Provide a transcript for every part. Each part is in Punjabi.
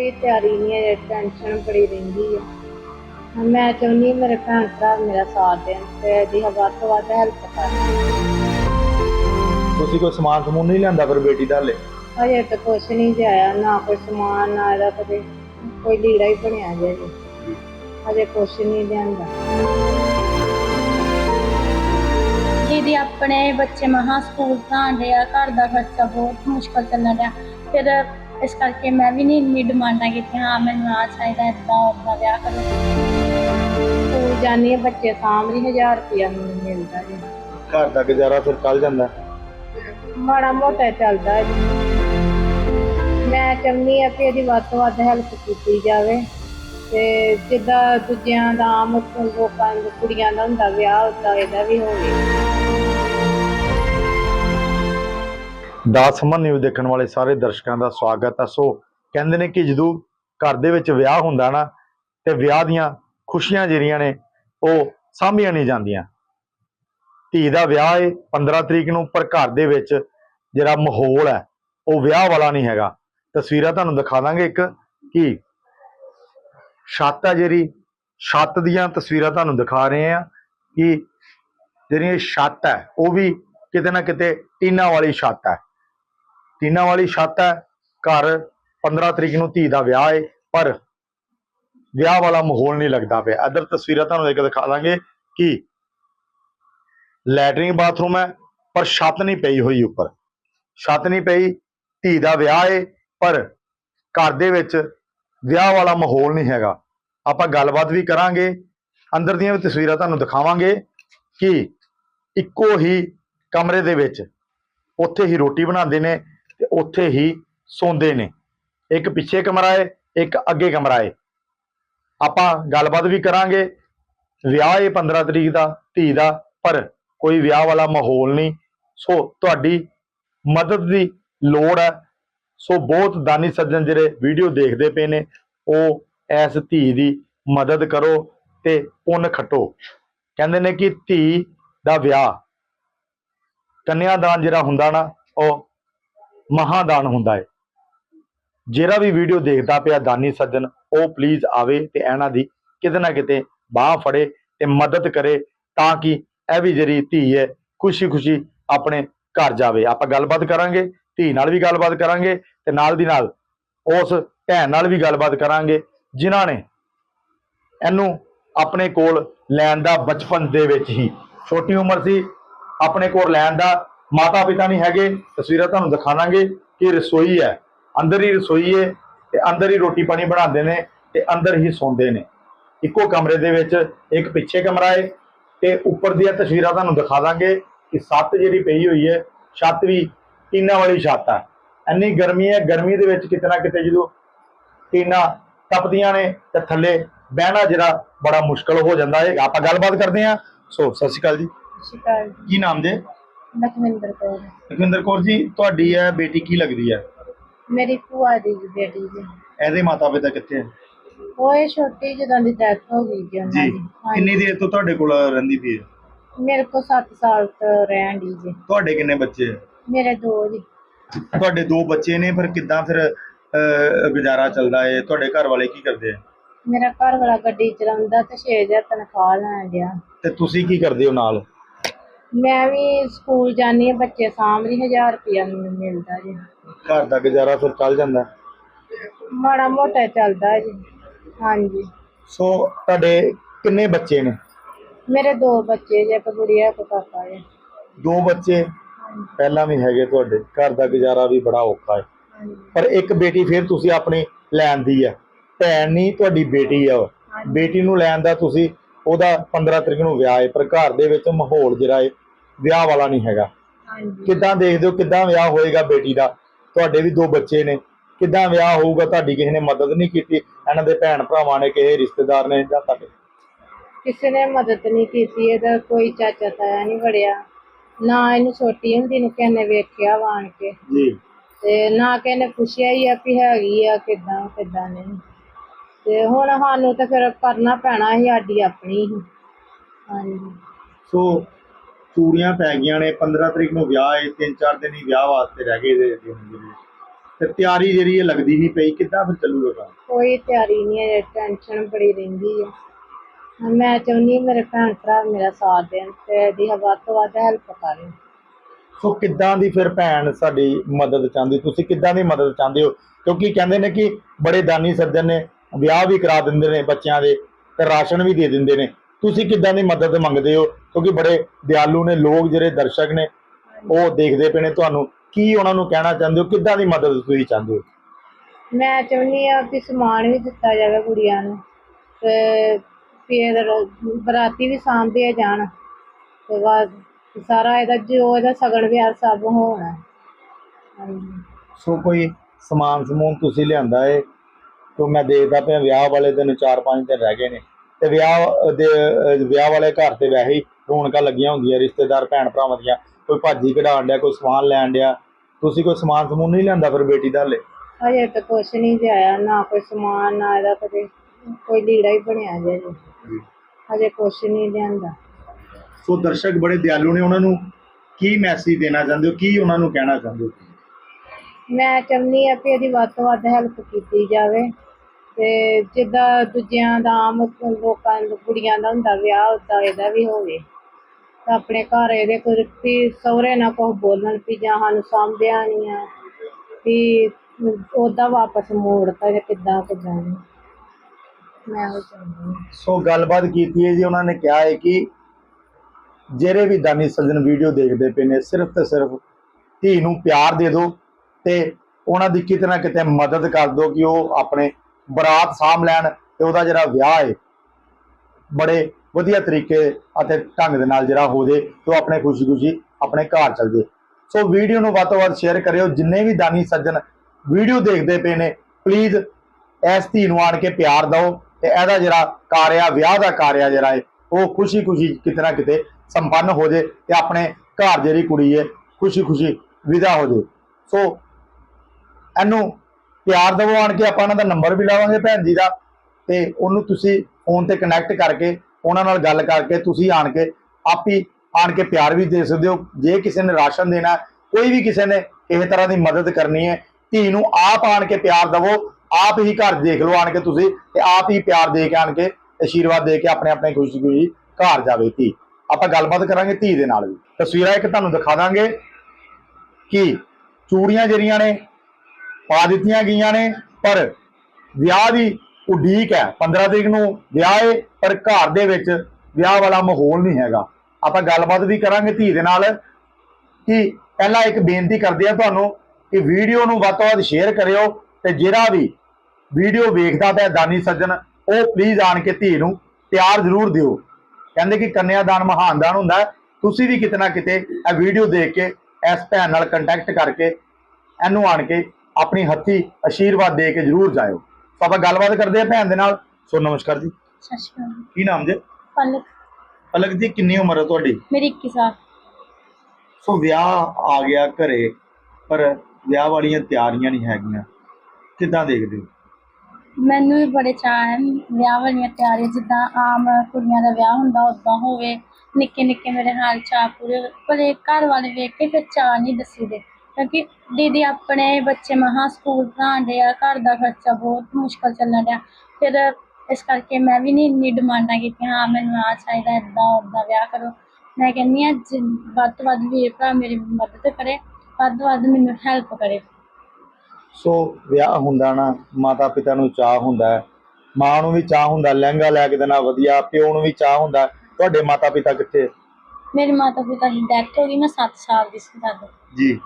ਕੋਈ ਤਿਆਰੀ ਨਹੀਂ ਹੈ ਟੈਨਸ਼ਨ ਬੜੀ ਰਹਿੰਦੀ ਹੈ। ਮੈਂ ਚਾਹੁੰਦੀ ਮੇਰੇ ਭੈਣ ਭਰਾ ਮੇਰਾ ਸਾਥ ਦੇਣ ਤੇ ਇਹਦੀ ਵੱਧ ਤੋਂ ਵੱਧ ਹੈਲਪ ਕਰਨ। ਤੁਸੀਂ ਕੋਈ ਸਮਾਨ ਸਮੂਨ ਨਹੀਂ ਲਿਆਂਦਾ ਫਿਰ ਬੇਟੀ ਦਾ ਹਲੇ? ਅਜੇ ਤਾਂ ਕੁਛ ਨਹੀਂ ਜਾਇਆ ਨਾ ਕੋਈ ਸਮਾਨ ਨਾ ਇਹਦਾ ਕਦੇ ਕੋਈ ਲੀੜਾ ਹੀ ਬਣਿਆ ਜੇ। ਅਜੇ ਕੁਛ ਨਹੀਂ ਲਿਆਂਦਾ। ਦੀਦੀ ਆਪਣੇ ਬੱਚੇ ਮਹਾ ਸਕੂਲ ਪੜ੍ਹਾਉਂਦੇ ਆ ਘਰ ਦਾ ਖਰਚਾ ਬਹੁਤ ਮੁਸ਼ਕਲ ਚੱਲਣ ਡਿਆ। ਫਿਰ ਇਸ ਕਰਕੇ ਮੈਂ ਵੀ ਨਹੀਂ ਇੰਨੀ ਡਿਮਾਂਡਾਂ ਕੀਤੀਆਂ ਹਾਂ ਮੈਨੂੰ ਆ ਚਾਹੀਦਾ ਏਦਾਂ ਓਦਾਂ ਵਿਆਹ ਕਰੋ। ਸਕੂਲ ਜਾਣੀ ਹੈ ਬੱਚੇ ਸਾਹਮਣੇ 1000 ਰੁਪਇਆ ਮੈਨੂੰ ਮਿਲਦਾ ਜੀ। ਘਰ ਦਾ ਗੁਜ਼ਾਰਾ ਫਿਰ ਚੱਲ ਜਾਂਦਾ। ਮਾੜਾ ਮੋਟਾ ਚੱਲਦਾ ਹੈ ਜੀ। ਮੈਂ ਚਾਹੁੰਦੀ ਹਾਂ ਕਿ ਇਹਦੀ ਵੱਧ ਤੋਂ ਵੱਧ ਹੈਲਪ ਕੀਤੀ ਜਾਵੇ। ਤੇ ਜਿੱਦਾਂ ਦੂਜਿਆਂ ਦਾ ਆਮ ਲੋਕਾਂ ਦੇ ਕੁੜੀਆਂ ਦਾ ਹੁੰਦਾ ਵਿਆਹ ਉਦਾਂ ਇਹਦਾ ਵੀ ਹੋਵੇ। ਦਾਸ ਸਮਨ ਨਿਊਜ਼ ਦੇਖਣ ਵਾਲੇ ਸਾਰੇ ਦਰਸ਼ਕਾਂ ਦਾ ਸਵਾਗਤ ਹੈ ਸੋ ਕਹਿੰਦੇ ਨੇ ਕਿ ਜਦੋਂ ਘਰ ਦੇ ਵਿੱਚ ਵਿਆਹ ਹੁੰਦਾ ਨਾ, ਤੇ ਵਿਆਹ ਦੀਆਂ ਖੁਸ਼ੀਆਂ ਜਿਹੜੀਆਂ ਨੇ, ਉਹ ਸਾਂਭੀਆਂ ਨਹੀਂ ਜਾਂਦੀਆਂ। ਧੀ ਦਾ ਵਿਆਹ ਹੈ 15 ਤਰੀਕ ਨੂੰ, ਪਰ ਘਰ ਦੇ ਵਿੱਚ ਜਿਹੜਾ ਮਾਹੌਲ ਹੈ, ਉਹ ਵਿਆਹ ਵਾਲਾ ਨਹੀਂ ਹੈਗਾ। ਤਸਵੀਰਾਂ ਤੁਹਾਨੂੰ ਦਿਖਾ ਦਾਂਗੇ ਇੱਕ, ਕਿ ਛੱਤ ਹੈ ਜਿਹੜੀ, ਛੱਤ ਦੀਆਂ ਤਸਵੀਰਾਂ ਤੁਹਾਨੂੰ ਦਿਖਾ ਰਹੇ ਆ ਕਿ ਜਿਹੜੀ ਛੱਤ ਹੈ, ਉਹ ਵੀ ਕਿਤੇ ਨਾ ਕਿਤੇ ਟੀਨਾ ਵਾਲੀ ਛੱਤ ਹੈ। ਟੀਨਾ ਵਾਲੀ ਛੱਤ ਹੈ, ਘਰ 15 ਤਰੀਕ ਨੂੰ ਧੀ ਦਾ ਵਿਆਹ ਹੈ ਪਰ ਵਿਆਹ ਵਾਲਾ ਮਾਹੌਲ ਨਹੀਂ ਲੱਗਦਾ ਪਿਆ। ਇਧਰ ਤਸਵੀਰਾਂ ਤੁਹਾਨੂੰ ਇੱਕ ਦਿਖਾ ਦਾਂਗੇ ਕਿ ਲੈਟਰਿੰਗ ਬਾਥਰੂਮ ਹੈ, ਪਰ ਛੱਤ ਨਹੀਂ ਪਈ ਹੋਈ ਉੱਪਰ। ਛੱਤ ਨਹੀਂ ਪਈ, ਧੀ ਦਾ ਵਿਆਹ ਹੈ ਪਰ ਘਰ ਦੇ ਵਿੱਚ ਵਿਆਹ ਵਾਲਾ ਮਾਹੌਲ ਨਹੀਂ ਹੈਗਾ। ਆਪਾਂ ਗੱਲਬਾਤ ਵੀ ਕਰਾਂਗੇ, ਅੰਦਰ ਦੀਆਂ ਵੀ ਤਸਵੀਰਾਂ ਤੁਹਾਨੂੰ ਦਿਖਾਵਾਂਗੇ ਕਿ ਇੱਕੋ ਹੀ ਕਮਰੇ ਦੇ ਵਿੱਚ ਉੱਥੇ ਹੀ ਰੋਟੀ ਬਣਾਉਂਦੇ ਨੇ ਉੱਥੇ ਹੀ ਸੌਂਦੇ ਨੇ। ਇੱਕ ਪਿੱਛੇ ਕਮਰਾ ਹੈ ਇੱਕ ਅੱਗੇ ਕਮਰਾ ਹੈ ਆਪਾਂ ਗੱਲਬਾਤ ਵੀ ਕਰਾਂਗੇ। ਵਿਆਹ ਹੈ 15 ਤਰੀਕ ਦਾ, ਧੀ ਦਾ, ਪਰ ਕੋਈ ਵਿਆਹ ਵਾਲਾ ਮਾਹੌਲ ਨਹੀਂ। ਸੋ ਤੁਹਾਡੀ ਮਦਦ ਦੀ ਲੋੜ ਹੈ ਸੋ ਬਹੁਤ ਦਾਨੀ ਸੱਜਣ ਜਿਹੜੇ ਵੀਡੀਓ ਦੇਖਦੇ ਪਏ ਨੇ, ਉਹ ਇਸ ਧੀ ਦੀ ਮਦਦ ਕਰੋ ਤੇ ਪੁੰਨ ਖੱਟੋ। ਕਹਿੰਦੇ ਨੇ ਕਿ ਧੀ ਦਾ ਵਿਆਹ ਕੰਨਿਆਦਾਨ ਜਿਹੜਾ ਹੁੰਦਾ ਨਾ, ਉਹ ਮਹਾਦਾਨ ਹੁੰਦਾ ਹੈ। ਜਿਹੜਾ ਵੀ ਵੀਡੀਓ ਦੇਖਦਾ ਪਿਆ ਦਾਨੀ ਸੱਜਣ, ਉਹ ਪਲੀਜ਼ ਆਵੇ ਤੇ ਇਹਨਾਂ ਦੀ ਕਿਤੇ ਨਾ ਕਿਤੇ ਬਾਹ ਫੜੇ ਤੇ ਮਦਦ ਕਰੇ ਤਾਂ ਕਿ ਇਹ ਵੀ ਜਿਹੜੀ ਧੀ ਹੈ, ਖੁਸ਼ੀ-ਖੁਸ਼ੀ ਆਪਣੇ ਘਰ ਜਾਵੇ। ਆਪਾਂ ਗੱਲਬਾਤ ਕਰਾਂਗੇ, ਧੀ ਨਾਲ ਵੀ ਗੱਲਬਾਤ ਕਰਾਂਗੇ ਤੇ ਨਾਲ ਦੀ ਨਾਲ ਉਸ ਭੈਣ ਨਾਲ ਵੀ ਗੱਲਬਾਤ ਕਰਾਂਗੇ, ਜਿਨ੍ਹਾਂ ਨੇ ਇਹਨੂੰ ਆਪਣੇ ਕੋਲ ਲੈਣ ਦਾ ਬਚਪਨ ਦੇ ਵਿੱਚ ਹੀ। ਛੋਟੀ ਉਮਰ ਸੀ, ਆਪਣੇ ਕੋਲ ਲੈਣ ਦਾ ਮਾਤਾ ਪਿਤਾ ਨਹੀਂ ਹੈਗੇ ਤਸਵੀਰਾਂ ਤੁਹਾਨੂੰ ਦਿਖਾਵਾਂਗੇ ਕਿ ਰਸੋਈ ਹੈ। ਅੰਦਰ ਹੀ ਰਸੋਈ ਹੈ ਤੇ ਅੰਦਰ ਹੀ ਰੋਟੀ ਪਾਣੀ ਬਣਾਉਂਦੇ ਨੇ ਤੇ ਅੰਦਰ ਹੀ ਸੌਂਦੇ ਨੇ। ਇੱਕੋ ਕਮਰੇ ਦੇ ਵਿੱਚ ਇੱਕ ਪਿੱਛੇ ਕਮਰਾ ਹੈ ਤੇ ਉੱਪਰ ਦੀਆਂ ਤਸਵੀਰਾਂ ਤੁਹਾਨੂੰ ਦਿਖਾ ਦਾਂਗੇ ਕਿ ਛੱਤ ਜਿਹੜੀ ਪਈ ਹੋਈ ਹੈ ਛੱਤ ਵੀ ਟੀਨਾ ਵਾਲੀ ਛੱਤ ਹੈ ਇੰਨੀ ਗਰਮੀ ਹੈ ਗਰਮੀ ਦੇ ਵਿੱਚ ਕਿਤੇ ਨਾ ਕਿਤੇ ਜਦੋਂ ਟੀਨਾ ਤਪਦੀਆਂ ਨੇ ਤੇ ਥੱਲੇ ਬਹਿਣਾ ਜਿਹੜਾ ਬੜਾ ਮੁਸ਼ਕਲ ਹੋ ਜਾਂਦਾ ਹੈ। ਆਪਾਂ ਗੱਲਬਾਤ ਕਰਦੇ ਹਾਂ। ਸੋ ਸਤਿ ਸ਼੍ਰੀ ਅਕਾਲ ਜੀ। ਸ਼ਿਕਾਰ ਕੀ ਨਾਮ ਜੇ? ਲਖਵਿੰਦਰ ਕੌਰ। ਲਖਵਿੰਦਰ ਕੌਰ ਜੀ ਤੁਹਾਡੀ ਇਹ ਬੇਟੀ ਕੀ ਲੱਗਦੀ ਹੈ? ਮੇਰੀ ਭੂਆ ਦੀ ਬੇਟੀ ਜੀ। ਇਹਦੇ ਮਾਤਾ ਪਿਤਾ ਕਿੱਥੇ ਹੈ? ਉਹ ਇਹ ਛੋਟੀ ਜਦੋਂ ਦੀ ਡੈਥ ਹੋ ਗਈ ਜੀ ਉਹਨਾਂ ਜੀ ਦੀ। ਕਿੰਨੀ ਹਾਂਜੀ। ਦੇਰ ਤੋਂ ਤੁਹਾਡੇ ਕੋਲ ਰਹਿੰਦੀ ਪਈ ਹੈ? ਮੇਰੇ ਕੋਲ 7 ਸਾਲ ਤੋਂ ਰਹਿਣ ਦੀ ਜੀ। ਤੁਹਾਡੇ ਕਿੰਨੇ ਬੱਚੇ ਹੈ? ਮੇਰੇ ਦੋ ਜੀ। ਤੁਹਾਡੇ ਦੋ ਬੱਚੇ ਨੇ ਫਿਰ ਕਿੱਦਾਂ ਫਿਰ ਅਹ, ਗੁਜ਼ਾਰਾ ਚੱਲਦਾ ਹੈ? ਤੁਹਾਡੇ ਘਰ ਵਾਲੇ ਕੀ ਕਰਦੇ ਆ ਮੇਰਾ ਘਰ ਵਾਲਾ ਗੱਡੀ ਚਲਾਉਂਦਾ ਤੇ 6000 ਤਨਖਾਹ ਲੈਣ ਡਿਆ। ਤੇ ਤੁਸੀਂ ਕੀ ਕਰਦੇ ਹੋ ਨਾਲ? ਮੈਂ ਵੀ ਸਕੂਲ ਜਾਂਦੀ ਹਾਂ ਬੱਚੇ ਸਾਹਮਣੇ 1000 ਰੁਪਇਆ ਮੈਨੂੰ ਮਿਲਦਾ ਜੀ। ਘਰ ਦਾ ਗੁਜ਼ਾਰਾ ਫਿਰ ਚੱਲ ਜਾਂਦਾ? ਮਾੜਾ ਮੋਟਾ ਚੱਲਦਾ ਜੀ ਹਾਂਜੀ। ਸੋ ਤੁਹਾਡੇ ਕਿੰਨੇ ਬੱਚੇ ਨੇ? ਮੇਰੇ ਦੋ ਬੱਚੇ ਜੇ ਇੱਕ ਗੁੜੀਆ ਇੱਕ ਕਾਕਾ ਜੀ। ਦੋ ਬੱਚੇ? ਪਹਿਲਾਂ ਵੀ ਹੈਗੇ ਤੁਹਾਡੇ ਘਰ ਦਾ ਗੁਜ਼ਾਰਾ ਵੀ ਬੜਾ ਔਖਾ ਹੈ। ਪਰ ਇੱਕ ਬੇਟੀ ਫਿਰ ਤੁਸੀਂ ਆਪਣੀ ਲੈਣ ਦੀ ਹੈ। ਭੈਣ ਨਹੀਂ ਤੁਹਾਡੀ ਬੇਟੀ ਆ ਉਹ। ਬੇਟੀ ਨੂੰ ਲੈਣ ਦਾ ਤੁਸੀਂ ਉਹਦਾ 15 ਤਰੀਕ ਨੂੰ ਵਿਆਹ ਹੈ ਪਰ ਘਰ ਦੇ ਵਿੱਚ ਮਾਹੌਲ ਜਿਹੜਾ ਹੈ ਵਿਆਹ ਵਾਲਾ ਨਹੀਂ ਹੈਗਾ। ਕਿੱਦਾਂ ਦੇਖਦੇ ਹੋ ਕਿੱਦਾਂ ਵਿਆਹ ਹੋਏਗਾ ਬੇਟੀ ਦਾ? ਤੁਹਾਡੇ ਵੀ ਦੋ ਬੱਚੇ ਨੇ। ਕਿੱਦਾਂ ਵਿਆਹ ਹੋਊਗਾ ਤੁਹਾਡੀ ਕਿਸੇ ਨੇ ਮਦਦ ਨਹੀਂ ਕੀਤੀ? ਇਹਨਾਂ ਦੇ ਭੈਣ ਭਰਾਵਾਂ ਨੇ ਕਿਸੇ ਰਿਸ਼ਤੇਦਾਰ ਨੇ ਜਾਂ ਤੁਹਾਡੇ? ਕਿਸੇ ਨੇ ਮਦਦ ਨਹੀਂ ਕੀਤੀ ਇਹਦਾ ਕੋਈ ਚਾਚਾ ਤਾਇਆ ਨਹੀਂ ਵੜਿਆ। ਨਾ ਇਹਨੂੰ ਛੋਟੀ ਹੁੰਦੀ ਨੂੰ ਕਿਸੇ ਨੇ ਵੇਖਿਆ ਵਾਣ ਕੇ। ਜੀ। ਤੇ ਨਾ ਕਿਸੇ ਨੇ ਪੁੱਛਿਆ ਹੀ ਆ ਵੀ ਹੈਗੀ ਆ ਕਿਦਾਂ ਕਿਦਾਂ ਨਹੀਂ। ਤੇ ਹੁਣ ਸਾਨੂੰ ਤਾਂ ਫਿਰ ਕਰਨਾ ਪੈਣਾ ਸੀ ਸਾਡੀ ਆਪਣੀ ਹੀ। ਹਾਂਜੀ। ਸੋ ਚੂੜੀਆਂ ਪੈ ਗਈਆਂ ਨੇ 15 ਤਰੀਕ ਨੂੰ ਵਿਆਹ ਹੈ ਤਿੰਨ ਚਾਰ ਦਿਨ ਹੀ ਵਿਆਹ ਵਾਸਤੇ ਰਹਿ ਗਏ ਦੇ ਅੱਗੇ ਹੁੰਦੇ ਨੇ ਤੇ ਤਿਆਰੀ ਜਿਹੜੀ ਹੈ ਲੱਗਦੀ ਨਹੀਂ ਪਈ ਕਿੱਦਾਂ ਫਿਰ ਚੱਲੂਗਾ ਕੰਮ? ਕੋਈ ਤਿਆਰੀ ਨਹੀਂ ਹੈ ਟੈਨਸ਼ਨ ਬੜੀ ਰਹਿੰਦੀ ਹੈ। ਮੈਂ ਚਾਹੁੰਦੀ ਹਾਂ ਮੇਰੇ ਭੈਣ ਭਰਾ ਮੇਰਾ ਸਾਥ ਦੇਣ ਤੇ ਇਹਦੀ ਵੱਧ ਤੋਂ ਵੱਧ ਹੈਲਪ ਕਰਨ ਸੋ ਕਿੱਦਾਂ ਦੀ ਫਿਰ ਭੈਣ ਸਾਡੀ ਮਦਦ ਚਾਹੁੰਦੀ? ਤੁਸੀਂ ਕਿੱਦਾਂ ਦੀ ਮਦਦ ਚਾਹੁੰਦੇ ਹੋ? ਕਿਉਂਕਿ ਕਹਿੰਦੇ ਨੇ ਕਿ ਬੜੇ ਦਾਨੀ ਸੱਜਣ ਨੇ ਵਿਆਹ ਵੀ ਕਰਾ ਦਿੰਦੇ ਨੇ ਬੱਚਿਆਂ ਦੇ ਤੇ ਰਾਸ਼ਨ ਵੀ ਦੇ ਦਿੰਦੇ ਨੇ। ਤੁਸੀਂ ਕਿੱਦਾਂ ਦੀ ਮਦਦ ਮੰਗਦੇ ਹੋ? ਕਿਉਂਕਿ ਬੜੇ ਦਿਆਲੂ ਨੇ ਲੋਕ ਜਿਹੜੇ ਦਰਸ਼ਕ ਨੇ ਉਹ ਦੇਖਦੇ ਪਏ ਨੇ ਤੁਹਾਨੂੰ। ਕੀ ਉਹਨਾਂ ਨੂੰ ਕਹਿਣਾ ਚਾਹੁੰਦੇ ਹੋ? ਕਿੱਦਾਂ ਦੀ ਮਦਦ ਤੁਸੀਂ ਚਾਹੁੰਦੇ ਹੋ? ਮੈਂ ਚਾਹੁੰਦੀ ਹਾਂ ਕਿ ਸਮਾਨ ਵੀ ਦਿੱਤਾ ਜਾਵੇ ਕੁੜੀਆਂ ਨੂੰ। ਤੇ ਫਿਰ ਬਰਾਤੀ ਵੀ ਸਾਂਭੇ ਜਾਣ। ਤੇ ਬਾਅਦ ਸਾਰਾ ਇਹਦਾ ਜੋ ਇਹਦਾ ਸਗਨ ਵਿਆਹ ਸਭ ਹੋਣਾ। ਸੋ ਕੋਈ ਸਮਾਨ ਸਮੂਨ ਤੁਸੀਂ ਲਿਆਂਦਾ ਏ ਤੋਂ ਮੈਂ ਦੇਖਦਾ ਪਿਆ ਵਿਆਹ ਵਾਲੇ ਦਿਨ 4-5 ਦਿਨ ਰਹਿ ਗਏ ਨੇ। ਤੇ ਵਿਆਹ ਦੇ ਵਿਆਹ ਵਾਲੇ ਘਰ ਤੇ ਵੈਸੇ ਹੀ ਰੌਣਕਾਂ ਲੱਗੀਆਂ ਹੁੰਦੀਆਂ ਰਿਸ਼ਤੇਦਾਰ ਭੈਣ ਭਰਾਵਾਂ ਦੀਆਂ। ਕੋਈ ਭਾਜੀ ਕਢਾਉਣ ਡਿਆ ਕੋਈ ਸਮਾਨ ਲੈਣ ਡਿਆ। ਤੁਸੀਂ ਕੋਈ ਸਮਾਨ ਸਮੂਨ ਨਹੀਂ ਲਿਆਂਦਾ ਫਿਰ ਬੇਟੀ ਦਾ ਹਲੇ? ਅਜੇ ਤਾਂ ਕੁਛ ਨਹੀਂ ਜਾਇਆ ਨਾ ਕੋਈ ਸਮਾਨ ਨਾ ਇਹਦਾ ਕਦੇ ਕੋਈ ਲੀੜਾ ਹੀ ਬਣਿਆ ਜੇ। ਅਜੇ ਕੁਛ ਨਹੀਂ ਲਿਆਂਦਾ। ਸੋ ਦਰਸ਼ਕ ਬੜੇ ਦਿਆਲੂ ਨੇ ਉਹਨਾਂ ਨੂੰ ਕੀ ਮੈਸੇਜ ਦੇਣਾ ਚਾਹੁੰਦੇ ਹੋ? ਕੀ ਉਹਨਾਂ ਨੂੰ ਕਹਿਣਾ ਚਾਹੁੰਦੇ ਹੋ? ਮੈਂ ਚਾਹੁੰਦੀ ਹਾਂ ਕਿ ਇਹਦੀ ਵੱਧ ਤੋਂ ਵੱਧ ਹੈਲਪ ਕੀਤੀ ਜਾਵੇ। ਤੇ ਜਿੱਦਾਂ ਦੂਜਿਆਂ ਦਾ ਆਮ ਲੋਕਾਂ ਨੂੰ, ਕੁੜੀਆਂ ਦਾ ਹੁੰਦਾ ਵਿਆਹ ਉਦਾਂ ਇਹਦਾ ਵੀ ਹੋਵੇ। ਤਾਂ ਆਪਣੇ ਘਰ ਇਹਦੇ ਕੋਈ ਵੀ ਸਹੁਰੇ ਨਾ ਕੁਛ ਬੋਲਣ ਵੀ ਜਾਂ ਸਾਨੂੰ ਸਾਂਭਿਆ ਨਹੀਂ ਆ, ਵੀ ਉਹਦਾ ਵਾਪਸ ਮੋੜਤਾ ਜਾਂ ਕਿੱਦਾਂ ਕਿੱਦਾਂ ਨਹੀਂ ਮੈਂ ਉਹ ਚਾਹੁੰਦੀ ਹਾਂ। ਸੋ ਗੱਲਬਾਤ ਕੀਤੀ ਹੈ ਜੀ, ਉਹਨਾਂ ਨੇ ਕਿਹਾ ਹੈ ਕਿ ਜਿਹੜੇ ਵੀ ਦਾਨੀ ਸੱਜਣ ਵੀਡੀਓ ਦੇਖਦੇ ਪਏ ਨੇ, ਸਿਰਫ ਤੇ ਸਿਰਫ ਧੀ ਨੂੰ ਪਿਆਰ ਦੇ ਦਿਓ ਤੇ ਉਹਨਾਂ ਦੀ ਕਿਤੇ ਨਾ ਕਿਤੇ ਮਦਦ ਕਰ ਦਿਓ ਕਿ ਉਹ ਆਪਣੇ ਬਰਾਤ ਸਾਂਭ ਲੈਣ ਤੇ ਉਹਦਾ ਜਿਹੜਾ ਵਿਆਹ ਹੈ ਬੜੇ ਵਧੀਆ ਤਰੀਕੇ ਅਤੇ ਢੰਗ ਦੇ ਨਾਲ ਜਿਹੜਾ ਹੋ ਜੇ ਤੇ ਉਹ ਆਪਣੇ ਖੁਸ਼ੀ-ਖੁਸ਼ੀ ਆਪਣੇ ਘਰ ਚਲ ਜੇ। ਸੋ ਵੀਡੀਓ ਨੂੰ ਵੱਧ ਤੋਂ ਵੱਧ ਸ਼ੇਅਰ ਕਰਿਓ। ਜਿੰਨੇ ਵੀ ਦਾਨੀ ਸੱਜਣ ਵੀਡੀਓ ਦੇਖਦੇ ਪਏ ਨੇ ਪਲੀਜ਼ ਇਸ ਧੀ ਨੂੰ ਆਣ ਕੇ ਪਿਆਰ ਦਿਓ ਤੇ ਇਹਦਾ ਜਿਹੜਾ ਕਾਰਿਆ ਵਿਆਹ ਦਾ ਕਾਰਿਆ ਜਿਹੜਾ ਹੈ ਉਹ ਖੁਸ਼ੀ-ਖੁਸ਼ੀ ਕਿਤੇ ਨਾ ਕਿਤੇ ਸੰਪੰਨ ਹੋ ਜੇ ਤੇ ਆਪਣੇ ਘਰ ਜਿਹੜੀ ਕੁੜੀ ਹੈ ਖੁਸ਼ੀ-ਖੁਸ਼ੀ ਵਿਦਾ ਹੋ ਜੇ। ਸੋ ਇਹਨੂੰ ਪਿਆਰ ਦਿਵੋ ਆਣ ਕੇ ਆਪਾਂ ਉਹਨਾਂ ਦਾ ਨੰਬਰ ਵੀ ਲਾਵਾਂਗੇ ਭੈਣ ਜੀ ਦਾ ਤੇ ਉਹਨੂੰ ਤੁਸੀਂ ਫੋਨ ਤੇ ਕਨੈਕਟ ਕਰਕੇ ਉਹਨਾਂ ਨਾਲ ਗੱਲ ਕਰਕੇ ਤੁਸੀਂ ਆਣ ਕੇ ਆਪ ਹੀ ਆਣ ਕੇ ਪਿਆਰ ਵੀ ਦੇ ਸਕਦੇ ਹੋ। ਜੇ ਕਿਸੇ ਨੇ ਰਾਸ਼ਨ ਦੇਣਾ, ਕੋਈ ਵੀ ਕਿਸੇ ਨੇ ਕਿਸੇ ਤਰ੍ਹਾਂ ਦੀ ਮਦਦ ਕਰਨੀ ਹੈ, ਧੀ ਨੂੰ ਆਪ ਆਣ ਕੇ ਪਿਆਰ ਦਵੋ, ਆਪ ਹੀ ਘਰ ਦੇਖ ਲਓ ਆਣ ਕੇ ਤੁਸੀਂ ਤੇ ਆਪ ਹੀ ਪਿਆਰ ਦੇ ਕੇ ਆਣ ਕੇ ਆਸ਼ੀਰਵਾਦ ਦੇ ਕੇ ਆਪਣੇ ਆਪਣੇ ਖੁਸ਼ੀ ਖੁਸ਼ੀ ਘਰ ਜਾਵੇ ਧੀ। ਆਪਾਂ ਗੱਲਬਾਤ ਕਰਾਂਗੇ ਧੀ ਦੇ ਨਾਲ ਵੀ। ਤਸਵੀਰਾਂ ਇੱਕ ਤੁਹਾਨੂੰ ਦਿਖਾ ਦਾਂਗੇ ਕਿ ਚੂੜੀਆਂ ਜਿਹੜੀਆਂ ਨੇ ਪਾ ਦਿੱਤੀਆਂ ਗਈਆਂ ਨੇ, ਪਰ ਵਿਆਹ ਦੀ ਉਡੀਕ ਹੈ। 15 ਤਰੀਕ ਨੂੰ ਵਿਆਹ ਹੈ ਪਰ ਘਰ ਦੇ ਵਿੱਚ ਵਿਆਹ ਵਾਲਾ ਮਾਹੌਲ ਨਹੀਂ ਹੈਗਾ। ਆਪਾਂ ਗੱਲਬਾਤ ਵੀ ਕਰਾਂਗੇ ਧੀ ਦੇ ਨਾਲ ਕਿ ਪਹਿਲਾਂ ਇੱਕ ਬੇਨਤੀ ਕਰਦੇ ਆ ਤੁਹਾਨੂੰ ਕਿ ਵੀਡੀਓ ਨੂੰ ਵੱਧ ਤੋਂ ਵੱਧ ਸ਼ੇਅਰ ਕਰਿਓ ਤੇ ਜਿਹੜਾ ਵੀ ਵੀਡੀਓ ਵੇਖਦਾ ਪਿਆ ਦਾਨੀ ਸੱਜਣ, ਉਹ ਪਲੀਜ਼ ਆਣ ਕੇ ਧੀ ਨੂੰ ਪਿਆਰ ਜ਼ਰੂਰ ਦਿਓ। ਕਹਿੰਦੇ ਕਿ ਕੰਨਿਆਦਾਨ ਮਹਾਨ ਦਾਨ ਹੁੰਦਾ ਤੁਸੀਂ ਵੀ ਕਿਤੇ ਨਾ ਕਿਤੇ ਇਹ ਵੀਡੀਓ ਦੇਖ ਕੇ, ਇਸ ਭੈਣ ਨਾਲ ਕੰਟੈਕਟ ਕਰਕੇ, ਇਹਨੂੰ ਆਣ ਕੇ ਆਪਣੀ ਹੱਥੀ ਆਸ਼ੀਰਵਾਦ ਦੇ ਕੇ ਜ਼ਰੂਰ ਜਾਇਓ। ਸੋ ਆਪਾਂ ਗੱਲਬਾਤ ਕਰਦੇ ਆ ਭੈਣ ਦੇ ਨਾਲ। ਸੋ ਨਮਸਕਾਰ ਜੀ। ਸਤਿ ਸ਼੍ਰੀ ਅਕਾਲ ਕੀ ਨਾਮ ਜੀ? ਪਲਕ। ਅਲਗ ਜੀ ਕਿੰਨੀ ਉਮਰ ਹੈ ਤੁਹਾਡੀ? ਮੇਰੀ 21 ਸਾਲ। ਸੋ ਵਿਆਹ ਆ ਗਿਆ ਘਰੇ ਪਰ ਵਿਆਹ ਵਾਲੀਆਂ ਤਿਆਰੀਆਂ ਨਹੀਂ ਹੈਗੀਆਂ। ਕਿੱਦਾਂ ਦੇਖਦੇ ਹੋ? ਮੈਨੂੰ ਵੀ ਬੜੇ ਚਾਅ ਹੈ ਵਿਆਹ ਵਾਲੀਆਂ ਤਿਆਰੀਆਂ ਜਿੱਦਾਂ ਆਮ ਕੁੜੀਆਂ ਦਾ ਵਿਆਹ ਹੁੰਦਾ ਉਦਾਂ ਹੋਵੇ। ਨਿੱਕੇ ਨਿੱਕੇ ਮੇਰੇ ਹਾਲ ਚਾਅ ਪੂਰੇ। ਪਰ ਇਹ ਘਰ ਵਾਲੇ ਵੇਖ ਕੇ ਫਿਰ ਚਾਅ ਨਹੀਂ ਦੱਸੀਦੇ। ਕਿਉਂਕਿ ਦੀਦੀ ਆਪਣੇ ਬੱਚੇ ਮਹਾ ਸਕੂਲ ਪੜ੍ਹਾਉਂਦੇ ਆ ਘਰ ਦਾ ਖਰਚਾ ਬਹੁਤ ਮੁਸ਼ਕਲ ਚੱਲਣ ਡਿਆ। ਫਿਰ ਇਸ ਕਰਕੇ ਮੈਂ ਵੀ ਨਹੀਂ ਇੰਨੀ ਡਿਮਾਂਡਾਂ ਕੀਤੀਆਂ ਹਾਂ ਮੈਨੂੰ ਆ ਚਾਹੀਦਾ ਇਦਾਂ ਉਦਾਂ ਵਿਆਹ ਕਰੋ। ਮੈਂ ਕਹਿੰਦੀ ਜਿ- ਵੱਧ ਤੋਂ ਵੱਧ ਵੀਰ ਭਰਾ ਮੇਰੀ ਮਦਦ ਕਰੇ ਵੱਧ ਤੋਂ ਵੱਧ ਮੈਨੂੰ ਹੈਲਪ ਕਰੇ। ਸੋ ਵਿਆਹ ਹੁੰਦਾ ਨਾ ਮਾਤਾ ਪਿਤਾ ਨੂੰ ਚਾਹ ਹੁੰਦਾ ਮਾਂ ਨੂੰ ਵੀ ਚਾਹ ਹੁੰਦਾ ਲਹਿੰਗਾ ਲੈ ਕੇ ਦੇਣਾ ਵਧੀਆ ਪਿਓ ਨੂੰ ਵੀ ਚਾਹ ਹੁੰਦਾ। ਤੁਹਾਡੇ ਮਾਤਾ ਪਿਤਾ ਕਿੱਥੇ? ਮੇਰੇ ਮਾਤਾ ਪਿਤਾ ਦੀ ਡੈਥ ਹੋ ਗਈ ਮੈਂ 7 ਸਾਲ ਦੀ ਸੀ ਤਦ ਜੀ।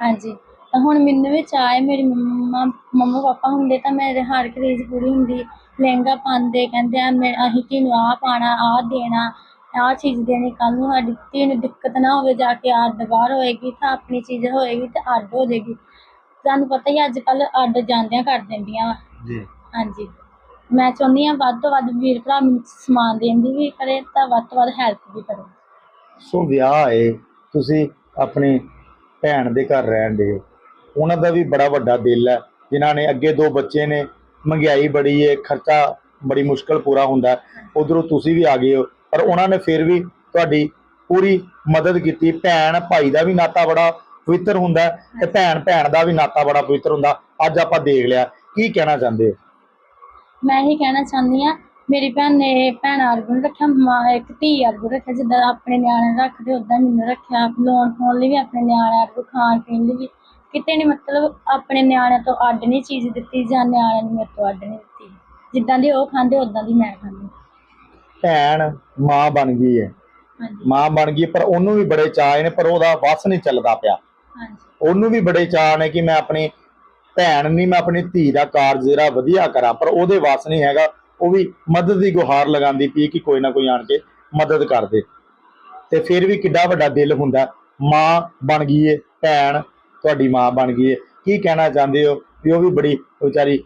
ਹਾਂਜੀ। ਤਾਂ ਹੁਣ ਮੈਨੂੰ ਵੀ ਚਾਅ ਹੈ ਮੇਰੀ ਮੰਮਾ ਮੰਮਾ ਪਾਪਾ ਹੁੰਦੇ ਤਾਂ ਮੇਰੇ ਹਰ ਕਰੀਜ਼ ਪੂਰੀ ਹੁੰਦੀ। ਲਹਿੰਗਾ ਪਾਉਂਦੇ ਕਹਿੰਦੇ ਆ ਮੈਂ ਅਸੀਂ ਧੀ ਨੂੰ ਆਹ ਪਾਣਾ ਆਹ ਦੇਣਾ ਆਹ ਚੀਜ਼ ਦੇਣੀ ਕੱਲ ਨੂੰ ਸਾਡੀ ਧੀ ਨੂੰ ਦਿੱਕਤ ਨਾ ਹੋਵੇ ਜਾ ਕੇ ਅੱਡ ਬਾਹਰ ਹੋਏਗੀ ਤਾਂ ਆਪਣੀ ਚੀਜ਼ ਹੋਏਗੀ ਤੇ ਅੱਡ ਹੋ ਜਾਏਗੀ। ਤੁਹਾਨੂੰ ਪਤਾ ਹੀ ਅੱਜ ਕੱਲ ਅੱਡ ਜਾਂਦਿਆਂ ਕਰ ਦਿੰਦੀਆਂ। ਵਾ ਜੀ। ਹਾਂਜੀ। ਮੈਂ ਚਾਹੁੰਦੀ ਹਾਂ ਵੱਧ ਤੋਂ ਵੱਧ ਵੀਰ ਭਰਾ ਮੈਨੂੰ ਸਮਾਨ ਦੇਣ ਦੀ ਵੀ ਕਰੇ ਤਾਂ ਵੱਧ ਤੋਂ ਵੱਧ ਹੈਲਪ ਵੀ ਕਰੇ। ਸੋ ਵਿਆਹ ਹੈ ਤੁਸੀਂ ਆਪਣੀ ਭੈਣ ਦੇ ਘਰ ਰਹਿਣ ਦੇ। ਉਹਨਾਂ ਦਾ ਵੀ ਬੜਾ ਵੱਡਾ ਦਿਲ ਹੈ। ਜਿਨ੍ਹਾਂ ਨੇ ਅੱਗੇ ਦੋ ਬੱਚੇ ਨੇ, ਮਹਿੰਗਾਈ ਬੜੀ ਹੈ ਖਰਚਾ ਬੜੀ ਮੁਸ਼ਕਲ ਪੂਰਾ ਹੁੰਦਾ। ਉਧਰੋਂ ਤੁਸੀਂ ਵੀ ਆ ਗਏ ਹੋ। ਪਰ ਉਹਨਾਂ ਨੇ ਫਿਰ ਵੀ ਤੁਹਾਡੀ ਪੂਰੀ ਮਦਦ ਕੀਤੀ। ਭੈਣ ਭਾਈ ਦਾ ਵੀ ਨਾਤਾ ਬੜਾ ਪਵਿੱਤਰ ਹੁੰਦਾ ਹੈ ਤੇ ਭੈਣ ਭੈਣ ਦਾ ਵੀ ਨਾਤਾ ਬੜਾ ਪਵਿੱਤਰ ਹੁੰਦਾ। ਅੱਜ ਆਪਾਂ ਦੇਖ ਲਿਆ। ਕੀ ਕਹਿਣਾ ਚਾਹੁੰਦੇ ਹੋ? ਮੈਂ ਇਹ ਕਹਿਣਾ ਚਾਹੁੰਦੀ ਆ ਮੇਰੀ ਭੈਣ ਨੇ ਭੈਣ ਆਰਗੂ ਨੂੰ ਰੱਖਿਆ ਮਾਂ ਇੱਕ ਧੀ ਆਰਗੂ ਰੱਖਿਆ ਜਿੱਦਾਂ ਆਪਣੇ ਨਿਆਣੇ ਨੂੰ ਰੱਖਦੇ ਉਦਾਂ ਮੈਨੂੰ ਰੱਖਿਆ। ਲੋਨ ਫੋਨ ਲਈ ਵੀ ਆਪਣੇ ਨਿਆਣੇ ਆਰਗੂ ਖਾਣ ਪੀਣ ਲਈ ਵੀ ਕਿਤੇ ਨਹੀਂ ਮਤਲਬ ਆਪਣੇ ਨਿਆਣਿਆਂ ਤੋਂ ਅੱਡ ਨਹੀਂ ਚੀਜ਼ ਦਿੱਤੀ ਜਾਂ ਨਿਆਣਿਆਂ ਨੂੰ ਮੇਰੇ ਤੋਂ ਅੱਡ ਨਹੀਂ ਦਿੱਤੀ। ਜਿੱਦਾਂ ਦੀ ਉਹ ਖਾਂਦੇ ਉਦਾਂ ਦੀ ਮੈਂ ਖਾਂਦੀ। ਭੈਣ ਮਾਂ ਬਣ ਗਈ ਹੈ ਹਾਂਜੀ। ਮਾਂ ਬਣ ਗਈ ਪਰ ਉਹਨੂੰ ਵੀ ਬੜੇ ਚਾਅ ਨੇ ਪਰ ਉਹਦਾ ਵਸ ਨਹੀਂ ਚੱਲਦਾ ਪਿਆ। ਹਾਂਜੀ। ਉਹਨੂੰ ਵੀ ਬੜੇ ਚਾਅ ਨੇ ਕਿ ਮੈਂ ਆਪਣੀ ਭੈਣ ਨਹੀਂ ਮੈਂ ਆਪਣੀ ਧੀ ਦਾ ਕਾਰਜ ਜਿਹੜਾ ਵਧੀਆ ਕਰਾਂ ਪਰ ਉਹਦੇ ਵਸ ਨਹੀਂ ਹੈਗਾ। ਉਹ ਵੀ ਮਦਦ ਦੀ ਗੁਹਾਰ ਲਗਾਉਂਦੀ ਪਈ ਕਿ ਕੋਈ ਨਾ ਕੋਈ ਆਣ ਕੇ ਮਦਦ ਕਰ ਦੇ। ਤੇ ਫਿਰ ਵੀ ਕਿੱਡਾ ਵੱਡਾ ਦਿਲ ਹੁੰਦਾ, ਮਾਂ ਬਣ ਗਈ ਏ, ਭੈਣ ਤੁਹਾਡੀ ਮਾਂ ਬਣ ਗਈ ਏ। ਕੀ ਕਹਿਣਾ ਚਾਹੁੰਦੇ ਹੋ? ਵੀ ਉਹ ਵੀ ਬੜੀ ਵਿਚਾਰੀ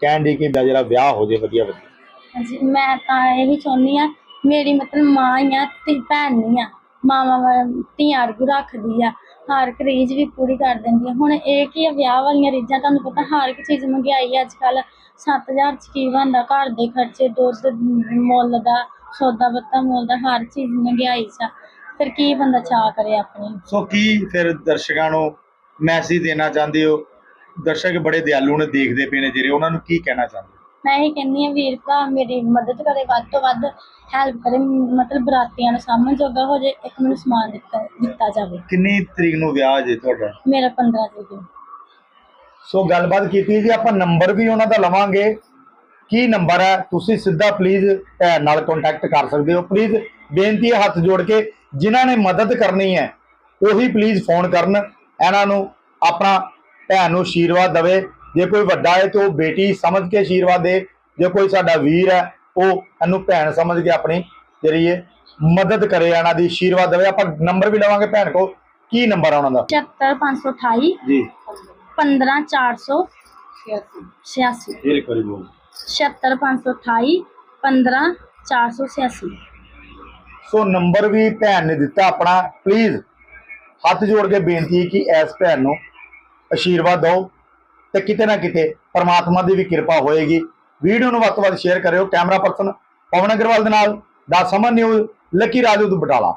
ਕਹਿਣ ਦੀ ਕਿ ਜਿਹੜਾ ਵਿਆਹ ਹੋ ਜੇ ਵਧੀਆ ਵਧੀਆ। ਹਾਂਜੀ, ਮੈਂ ਤਾਂ ਇਹ ਵੀ ਚਾਹੁੰਦੀ ਆ ਮੇਰੀ ਮਤਲਬ ਮਾਂ ਹੀ ਆ, ਤੇ ਭੈਣ ਨਹੀਂ ਆ। ਮਾਵਾਂ ਵਾ- ਧੀਆਂ ਅਰਗੂ ਰੱਖਦੀ ਆ। ਹਰ ਇੱਕ ਰੀਝ ਵੀ ਪੂਰੀ ਕਰ ਦਿੰਦੀ ਆ। ਹੁਣ ਇਹ ਕੀ ਆ, ਵਿਆਹ ਵਾਲੀਆਂ ਰੀਝਾਂ, ਤੁਹਾਨੂੰ ਪਤਾ ਹਰ ਇੱਕ ਚੀਜ਼ ਮਹਿੰਗਾਈ ਅੱਜ ਕੱਲ 7000 ਚ ਕੀ ਬਣਦਾ? ਘਰ ਦੇ ਖਰਚੇ, ਦੁੱਧ, ਮੁੱਲ ਦਾ, ਸੌਦਾ ਪੱਤਾ ਮੁੱਲ ਦਾ, ਹਰ ਚੀਜ਼ ਮਹਿੰਗਾਈ ਚ ਫਿਰ ਕੀ ਬੰਦਾ ਚਾਹ ਕਰੇ ਆਪਣੀ? ਸੋ ਕੀ ਫਿਰ ਦਰਸ਼ਕਾਂ ਨੂੰ ਮੈਸੇਜ ਦੇਣਾ ਚਾਹੁੰਦੇ ਹੋ? ਦਰਸ਼ਕ ਬੜੇ ਦਿਆਲੂ ਨੇ ਦੇਖਦੇ ਪਏ ਨੇ ਜਿਹੜੇ, ਉਹਨਾਂ ਨੂੰ ਕੀ ਕਹਿਣਾ ਚਾਹੁੰਦੇ ਮੈਂ ਇਹ ਕਹਿੰਦੀ ਆ ਵੀਰ ਭਰਾ ਮੇਰੀ ਮਦਦ ਕਰੇ ਵੱਧ ਤੋਂ ਵੱਧ ਹੈਲਪ ਕਰੇ ਮਤਲਬ ਬਰਾਤੀਆਂ ਨੂੰ ਸਾਹਮਣ ਜੋਗਾ ਹੋ ਜੇ ਇੱਕ ਮੈਨੂੰ ਸਮਾਨ ਦਿੱਤਾ ਦਿੱਤਾ ਜਾਵੇ। ਕਿੰਨੀ ਤਰੀਕ ਨੂੰ ਵਿਆਹ ਜੇ ਤੁਹਾਡਾ? ਮੇਰਾ 15 ਤਰੀਕ ਨੂੰ। ਸੋ ਗੱਲਬਾਤ ਕੀਤੀ ਜੀ ਆਪਾਂ ਨੰਬਰ ਵੀ ਉਹਨਾਂ ਦਾ ਲਵਾਂਗੇ। ਕੀ ਨੰਬਰ ਹੈ? ਤੁਸੀਂ ਸਿੱਧਾ ਪਲੀਜ਼ ਭੈਣ ਨਾਲ ਕੰਟੈਕਟ ਕਰ ਸਕਦੇ ਹੋ। ਪਲੀਜ਼ ਬੇਨਤੀ ਹੈ ਹੱਥ ਜੋੜ ਕੇ ਜਿਨ੍ਹਾਂ ਨੇ ਮਦਦ ਕਰਨੀ ਹੈ ਉਹੀ ਪਲੀਜ਼ ਫੋਨ ਕਰਨ। ਇਹਨਾਂ ਨੂੰ ਆਪਣਾ ਭੈਣ ਨੂੰ ਆਸ਼ੀਰਵਾਦ ਦੇਵੇ। ਜੇ ਕੋਈ ਵੱਡਾ ਹੈ ਤੇ ਉਹ ਬੇਟੀ ਸਮਝ ਕੇ ਆਸ਼ੀਰਵਾਦ ਦੇ ਜੇ ਕੋਈ ਸਾਡਾ ਵੀਰ ਹੈ ਉਹ ਇਹਨੂੰ ਭੈਣ ਸਮਝ ਕੇ ਆਪਣੀ ਜਿਹੜੀ ਹੈ ਮਦਦ ਕਰੇ ਇਹਨਾਂ ਦੀ ਆਸ਼ੀਰਵਾਦ ਦੇਵੇ। ਆਪਾਂ ਨੰਬਰ ਵੀ ਲਵਾਂਗੇ ਭੈਣ ਕੋ ਕੀ ਨੰਬਰ ਆ ਉਹਨਾਂ ਦਾ? 74528 ਜੀ। 15486 ਇਹ ਇੱਕ ਵਾਰੀ ਬੋਲ। 74528 15486 ਸੋ ਨੰਬਰ ਵੀ ਭੈਣ ਨੇ ਦਿੱਤਾ ਆਪਣਾ। ਪਲੀਜ਼ ਹੱਥ ਜੋੜ ਕੇ ਬੇਨਤੀ ਹੈ ਕਿ ਇਸ ਭੈਣ ਨੂੰ ਆਸ਼ੀਰਵਾਦ ਦਿਓ। ਤੇ ਕਿਤੇ ਨਾ ਕਿਤੇ ਪਰਮਾਤਮਾ ਦੀ ਵੀ ਕਿਰਪਾ ਹੋਏਗੀ। ਵੀਡੀਓ ਨੂੰ ਵੱਧ ਤੋਂ ਵੱਧ ਸ਼ੇਅਰ ਕਰਿਓ। ਕੈਮਰਾ ਪਰਸਨ ਪਵਨ ਅਗਰਵਾਲ ਦੇ ਨਾਲ, ਦਾ ਸਮਨ ਨਿਊਜ਼, ਲੱਕੀ ਰਾਜੂ ਤੋਂ ਬਟਾਲਾ।